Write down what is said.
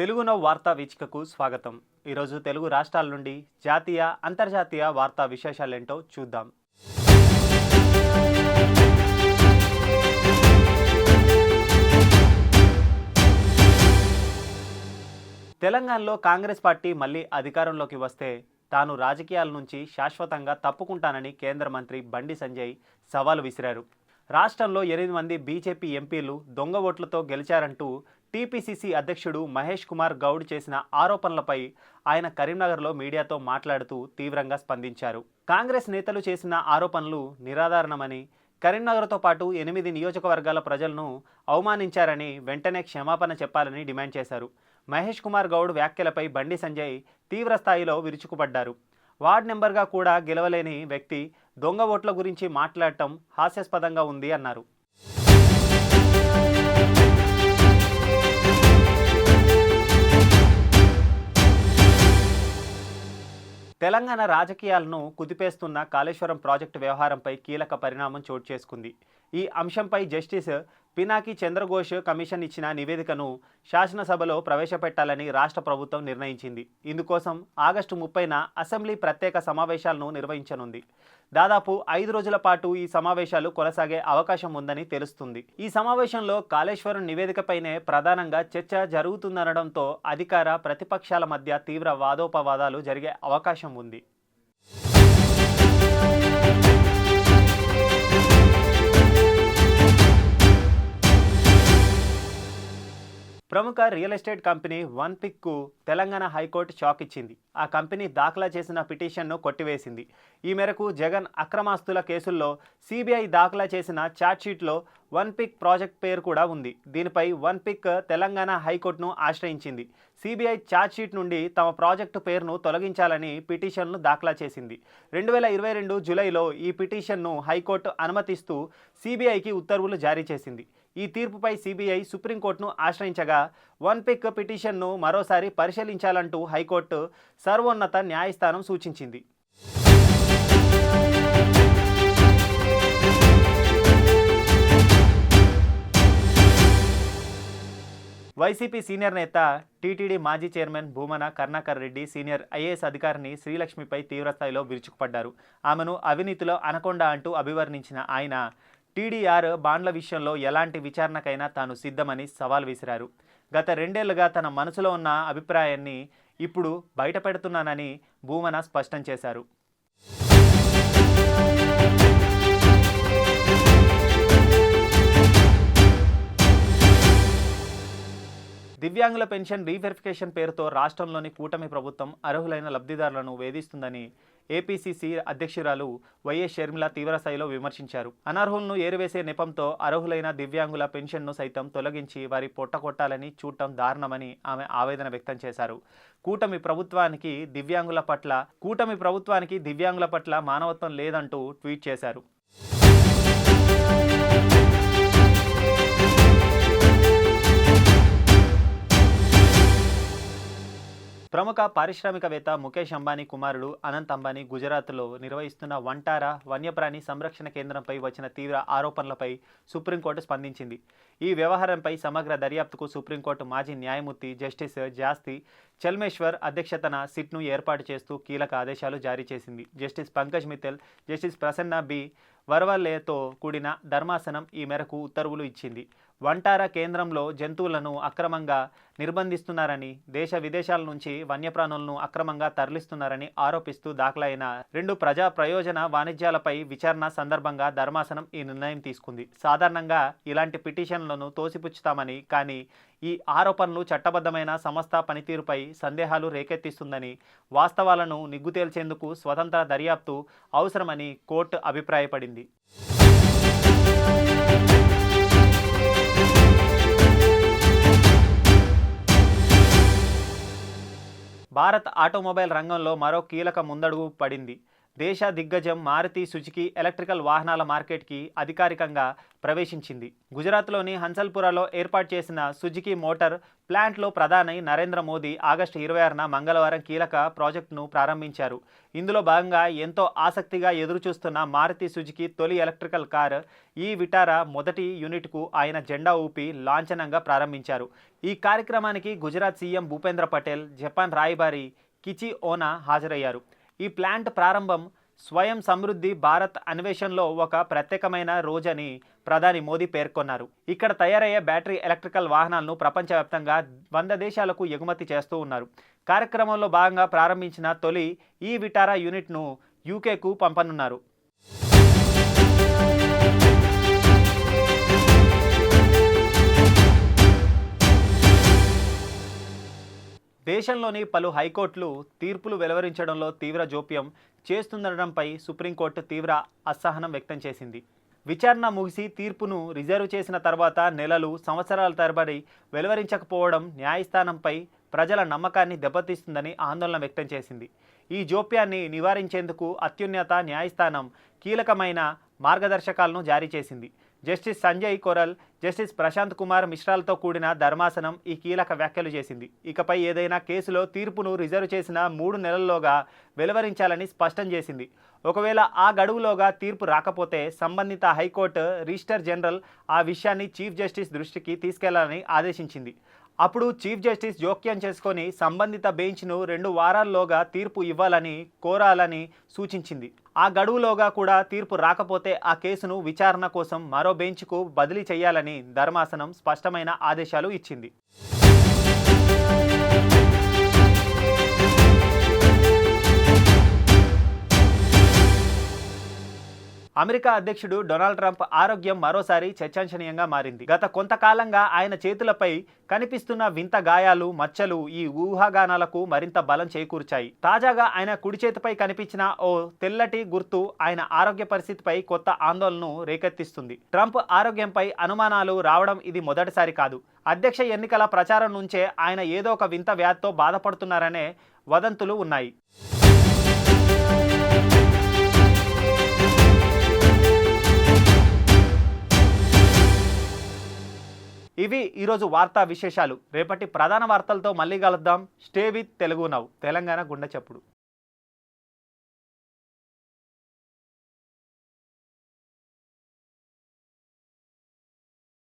తెలుగునో వార్తా వీచికకు స్వాగతం. ఈరోజు తెలుగు రాష్ట్రాల నుండి జాతీయ అంతర్జాతీయ వార్తా విశేషాలేంటో చూద్దాం. తెలంగాణలో కాంగ్రెస్ పార్టీ మళ్ళీ అధికారంలోకి వస్తే తాను రాజకీయాల నుంచి శాశ్వతంగా తప్పుకుంటానని కేంద్ర మంత్రి బండి సంజయ్ సవాలు విసిరారు. రాష్ట్రంలో ఎనిమిది మంది బీజేపీ ఎంపీలు దొంగ ఓట్లతో గెలిచారంటూ టీపీసీసీ అధ్యక్షుడు మహేష్ కుమార్ గౌడ్ చేసిన ఆరోపణలపై ఆయన కరీంనగర్లో మీడియాతో మాట్లాడుతూ తీవ్రంగా స్పందించారు. కాంగ్రెస్ నేతలు చేసిన ఆరోపణలు నిరాధారణమని కరీంనగర్తో పాటు ఎనిమిది నియోజకవర్గాల ప్రజలను అవమానించారని వెంటనే క్షమాపణ చెప్పాలని డిమాండ్ చేశారు. మహేష్ కుమార్ గౌడ్ వ్యాఖ్యలపై బండి సంజయ్ తీవ్రస్థాయిలో విరుచుకుపడ్డారు. వార్డ్ నెంబర్గా కూడా గెలవలేని వ్యక్తి దొంగ ఓట్ల గురించి మాట్లాడటం హాస్యాస్పదంగా ఉంది అన్నారు. తెలంగాణ రాజకీయాలను కుదిపేస్తున్న కాళేశ్వరం ప్రాజెక్టు వ్యవహారంపై కీలక పరిణామం చోటు చేసుకుంది ఈ అంశంపై జస్టిస్ పినాకి చంద్రఘోష్ కమిషన్ ఇచ్చిన నివేదికను శాసనసభలో ప్రవేశపెట్టాలని రాష్ట్ర ప్రభుత్వం నిర్ణయించింది. ఇందుకోసం ఆగస్టు ముప్పైన అసెంబ్లీ ప్రత్యేక సమావేశాలను నిర్వహించనుంది. దాదాపు ఐదు రోజుల పాటు ఈ సమావేశాలు కొనసాగే అవకాశం ఉందని తెలుస్తుంది. ఈ సమావేశంలో కాళేశ్వరం నివేదికపైనే ప్రధానంగా చర్చ జరుగుతుందనడంతో అధికార ప్రతిపక్షాల మధ్య తీవ్ర వాదోపవాదాలు జరిగే అవకాశం ఉంది. ప్రముఖ రియల్ ఎస్టేట్ కంపెనీ వన్ పిక్కు తెలంగాణ హైకోర్టు షాక్ ఇచ్చింది. ఆ కంపెనీ దాఖలా చేసిన పిటిషన్ను కొట్టివేసింది. ఈ మేరకు జగన్ అక్రమాస్తుల కేసుల్లో సిబిఐ దాఖలా చేసిన ఛార్జ్షీట్లో వన్ పిక్ ప్రాజెక్ట్ పేరు కూడా ఉంది. దీనిపై వన్ పిక్ తెలంగాణ హైకోర్టును ఆశ్రయించింది. సిబిఐ ఛార్జ్షీట్ నుండి తమ ప్రాజెక్టు పేరును తొలగించాలని పిటిషన్ను దాఖలా చేసింది. రెండు వేల ఇరవై రెండు జూలైలో ఈ పిటిషన్ను హైకోర్టు అనుమతిస్తూ సిబిఐకి ఉత్తర్వులు జారీ చేసింది. ఈ తీర్పుపై సిబిఐ సుప్రీంకోర్టును ఆశ్రయించగా వన్ పిక్ పిటిషన్ను మరోసారి పరిశీలించాలంటూ హైకోర్టు సర్వోన్నత న్యాయస్థానం సూచించింది. వైసీపీ సీనియర్ నేత టీటీడీ మాజీ chairman Bhumana Karunakar Reddy senior IAS అధికారిని శ్రీలక్ష్మిపై తీవ్రస్థాయిలో విరుచుకుపడ్డారు. ఆమెను అవినీతిలో అనకొండ అంటూ అభివర్ణించిన ఆయన టీడీఆర్ బాండ్ల విషయంలో ఎలాంటి విచారణకైనా తాను సిద్ధమని సవాల్ విసిరారు. గత రెండేళ్ళుగా తన మనసులో ఉన్న అభిప్రాయాన్ని ఇప్పుడు బయటపెడుతున్నానని భూమన స్పష్టం చేశారు. దివ్యాంగుల పెన్షన్ రీవెరిఫికేషన్ పేరుతో రాష్ట్రంలోని కూటమి ప్రభుత్వం అర్హులైన లబ్ధిదారులను వేధిస్తుందని ఏపీసీసీ అధ్యక్షురాలు వైఎస్ షర్మిల తీవ్రస్థాయిలో విమర్శించారు. అనర్హులను ఏరివేసే నెపంతో అర్హులైన దివ్యాంగుల పెన్షన్ను సైతం తొలగించి వారి పొట్టకొట్టాలని చూడటం దారుణమని ఆమె ఆవేదన వ్యక్తం చేశారు. కూటమి ప్రభుత్వానికి దివ్యాంగుల పట్ల కూటమి ప్రభుత్వానికి దివ్యాంగుల పట్ల మానవత్వం లేదంటూ ట్వీట్ చేశారు. ప్రముఖ పారిశ్రామికవేత్త ముఖేష్ అంబానీ కుమారుడు అనంత్ అంబానీ గుజరాత్లో నిర్వహిస్తున్న వంటారా వన్యప్రాణి సంరక్షణ కేంద్రంపై వచ్చిన తీవ్ర ఆరోపణలపై సుప్రీంకోర్టు స్పందించింది. ఈ వ్యవహారంపై సమగ్ర దర్యాప్తుకు సుప్రీంకోర్టు మాజీ న్యాయమూర్తి జస్టిస్ జాస్తి చల్మేశ్వర్ అధ్యక్షతన సిట్ను ఏర్పాటు చేస్తూ కీలక ఆదేశాలు జారీ చేసింది. Justice Pankaj Mithal justice Prasanna B వరవల్లేతో కూడిన ధర్మాసనం ఈ మేరకు ఉత్తర్వులు ఇచ్చింది. వంటారా కేంద్రంలో జంతువులను అక్రమంగా నిర్బంధిస్తున్నారని దేశ విదేశాల నుంచి వన్యప్రాణులను అక్రమంగా తరలిస్తున్నారని ఆరోపిస్తూ దాఖలైన రెండు ప్రజా ప్రయోజన వాణిజ్యాలపై విచారణ సందర్భంగా ధర్మాసనం ఈ నిర్ణయం తీసుకుంది. సాధారణంగా ఇలాంటి పిటిషన్లను తోసిపుచ్చుతామని కానీ ఈ ఆరోపణలు చట్టబద్ధమైన సంస్థ పనితీరుపై సందేహాలు రేకెత్తిస్తుందని వాస్తవాలను నిగ్గు తేల్చేందుకు స్వతంత్ర దర్యాప్తు అవసరమని కోర్టు అభిప్రాయపడింది. భారత్ ఆటోమొబైల్ రంగంలో మరో కీలక ముందడుగు పడింది. దేశ దిగ్గజం మారుతి సుజుకి ఎలక్ట్రికల్ వాహనాల మార్కెట్కి అధికారికంగా ప్రవేశించింది. గుజరాత్లోని హన్సల్పురాలో ఏర్పాటు చేసిన సుజుకి మోటార్ ప్లాంట్లో ప్రధాని నరేంద్ర మోదీ ఆగస్టు ఇరవై ఆరున మంగళవారం కీలక ప్రాజెక్టును ప్రారంభించారు. ఇందులో భాగంగా ఎంతో ఆసక్తిగా ఎదురుచూస్తున్న మారుతి సుజుకి తొలి ఎలక్ట్రికల్ కార్ ఈ విటారా మొదటి యూనిట్కు ఆయన జెండా ఊపి లాంఛనంగా ప్రారంభించారు. ఈ కార్యక్రమానికి గుజరాత్ సీఎం భూపేంద్ర పటేల్ జపాన్ రాయబారి కిచి ఓనా హాజరయ్యారు. ఈ ప్లాంట్ ప్రారంభం స్వయం సమృద్ధి భారత్ అన్వేషణలో ఒక ప్రత్యేకమైన రోజని ప్రధాని మోదీ పేర్కొన్నారు. ఇక్కడ తయారయ్యే బ్యాటరీ ఎలక్ట్రికల్ వాహనాలను ప్రపంచవ్యాప్తంగా వంద దేశాలకు ఎగుమతి చేస్తూ ఉన్నారు. కార్యక్రమంలో భాగంగా ప్రారంభించిన తొలి ఈ విటారా యూనిట్ను యూకేకు పంపనున్నారు. దేశంలోని పలు హైకోర్టులు తీర్పులు వెలువరించడంలో తీవ్ర జోప్యం చేస్తుండటంపై సుప్రీంకోర్టు తీవ్ర అసహనం వ్యక్తం చేసింది. విచారణ ముగిసి తీర్పును రిజర్వ్ చేసిన తర్వాత నెలలు సంవత్సరాల తరబడి వెలువరించకపోవడం న్యాయస్థానంపై ప్రజల నమ్మకాన్ని దెబ్బతీస్తుందని ఆందోళన వ్యక్తం చేసింది. ఈ జోప్యాన్ని నివారించేందుకు అత్యున్నత న్యాయస్థానం కీలకమైన మార్గదర్శకాలను జారీ చేసింది. జస్టిస్ సంజయ్ కొరల్ జస్టిస్ ప్రశాంత్ కుమార్ మిశ్రాలతో కూడిన ధర్మాసనం ఈ కీలక వ్యాఖ్యలు చేసింది. ఇకపై ఏదైనా కేసులో తీర్పును రిజర్వ్ చేసిన మూడు నెలల్లోగా వెలువరించాలని స్పష్టం చేసింది. ఒకవేళ ఆ గడువులోగా తీర్పు రాకపోతే సంబంధిత హైకోర్టు రిజిస్టర్ జనరల్ ఆ విషయాన్ని చీఫ్ జస్టిస్ దృష్టికి తీసుకెళ్ళాలని ఆదేశించింది. అప్పుడు చీఫ్ జస్టిస్ జోక్యం చేసుకొని సంబంధిత బెంచ్ను రెండు వారాల్లోగా తీర్పు ఇవ్వాలని కోరాలని సూచించింది. ఆ గడువులోగా కూడా తీర్పు రాకపోతే ఆ కేసును విచారణ కోసం మరో బెంచ్కు బదిలీ చేయాలని ధర్మాసనం స్పష్టమైన ఆదేశాలు ఇచ్చింది. అమెరికా అధ్యక్షుడు డొనాల్డ్ ట్రంప్ ఆరోగ్యం మరోసారి చర్చాంశనీయంగా మారింది. గత కొంతకాలంగా ఆయన చేతులపై కనిపిస్తున్న వింత గాయాలు మచ్చలు ఈ ఊహాగానాలకు మరింత బలం చేకూర్చాయి. తాజాగా ఆయన కుడి చేతిపై కనిపించిన ఓ తెల్లటి గుర్తు ఆయన ఆరోగ్య పరిస్థితిపై కొత్త ఆందోళనను రేకెత్తిస్తుంది. ట్రంప్ ఆరోగ్యంపై అనుమానాలు రావడం ఇది మొదటిసారి కాదు. అధ్యక్ష ఎన్నికల ప్రచారం నుంచే ఆయన ఏదో ఒక వింత వ్యాధితో బాధపడుతున్నారనే వదంతులు ఉన్నాయి. ఇవి ఈరోజు వార్తా విశేషాలు. రేపటి ప్రధాన వార్తలతో మళ్ళీ కలుద్దాం. Stay with Telugu now Telangana గుండె చప్పుడు.